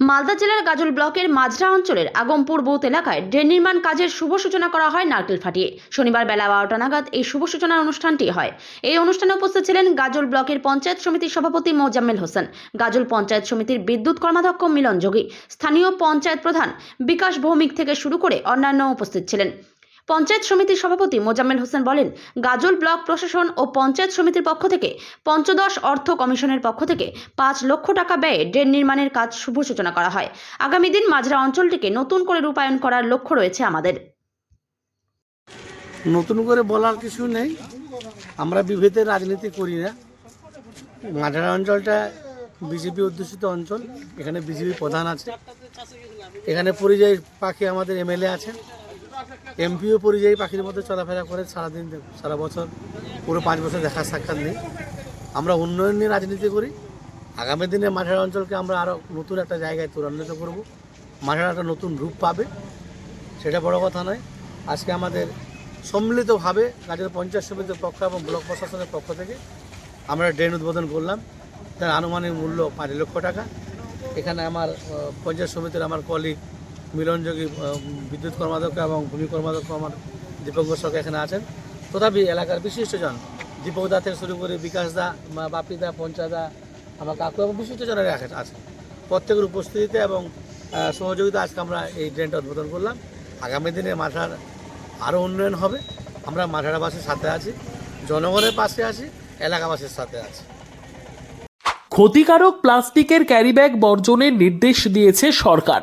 মালদা জেলার গাজল ব্লকের মাঝরা অঞ্চলের আগমপুর বৌত এলাকায় ড্রেন নির্মাণ কাজের শুভ সূচনা করা হয় নারকেল ফাটিয়ে। শনিবার বেলা বারোটা নাগাদ এই শুভ সূচনার অনুষ্ঠানটি হয়। এই অনুষ্ঠানে উপস্থিত ছিলেন গাজল ব্লকের পঞ্চায়েত সমিতির সভাপতি মোজাম্মেল হোসেন, গাজল পঞ্চায়েত সমিতির বিদ্যুৎ কর্মাধ্যক্ষ মিলন যোগী, স্থানীয় পঞ্চায়েত প্রধান বিকাশ ভৌমিক থেকে শুরু করে অন্যান্য উপস্থিত ছিলেন। পঞ্চায়েত সমিতির সভাপতি মোজাম্মেল হোসেন বলেন, গাজল ব্লক প্রশাসন ও পঞ্চায়েত সমিতির পক্ষ থেকে পঞ্চদশ অর্থ কমিশনের পক্ষ থেকে পাঁচ লক্ষ টাকা ব্যয়ে ড্রেন নির্মাণের কাজ শুভ সূচনা করা হয়। আগামী দিন মাজরা অঞ্চলটিকে নতুন করে রূপায়ণ করার লক্ষ্য রয়েছে আমাদের। নতুন করে বলার কিছু নেই। আমরা বিভেদের রাজনীতি করি না। মাঝারা অঞ্চলটা বিজেপি অধ্যুষিত অঞ্চল। এখানে বিজেপি প্রধান আছে। এখানে পরিযায়ী পাখি আমাদের এমএলএ আছেন। এমপিও পরিযায়ী পাখির মধ্যে চলাফেরা করে সারাদিন সারা বছর, পুরো পাঁচ বছর দেখা সাক্ষাৎ নেই। আমরা উন্নয়ন নিয়ে রাজনীতি করি। আগামী দিনে মাঝারা অঞ্চলকে আমরা আরও নতুন একটা জায়গায় ত্বরান্বিত করব। মাঝারা একটা নতুন রূপ পাবে, সেটা বড় কথা নয়। আজকে আমাদের সম্মিলিতভাবে রাজ্যের পঞ্চায়েত সমিতির পক্ষ এবং ব্লক প্রশাসনের পক্ষ থেকে আমরা ড্রেন উদ্বোধন করলাম। তার আনুমানিক মূল্য পাঁচ লক্ষ টাকা। এখানে আমার পঞ্চায়েত সমিতির আমার কলিগ মিলনযোগী বিদ্যুৎ কর্মাধ্যক্ষ এবং ভূমি কর্মাধ্যক্ষ আমার দীপঙ্কর সরকার এখানে আছেন। তথাপি এলাকার বিশিষ্টজন, দীপক দা থেকে শুরু করে বিকাশ দা বাপি দা পঞ্চায়েত দা, আমার কাকু এবং বিশিষ্টজনেরা আছে আছে প্রত্যেকের উপস্থিতিতে এবং সহযোগিতা আজকে আমরা এই ড্রেনটা উদ্বোধন করলাম। আগামী দিনে মাঠার আরও উন্নয়ন হবে। আমরা মাঠারাবাসীর সাথে আছি, জনগণের পাশে আছি, এলাকাবাসীর সাথে আছি। ক্ষতিকারক প্লাস্টিকের ক্যারিব্যাগ বর্জনের নির্দেশ দিয়েছে সরকার।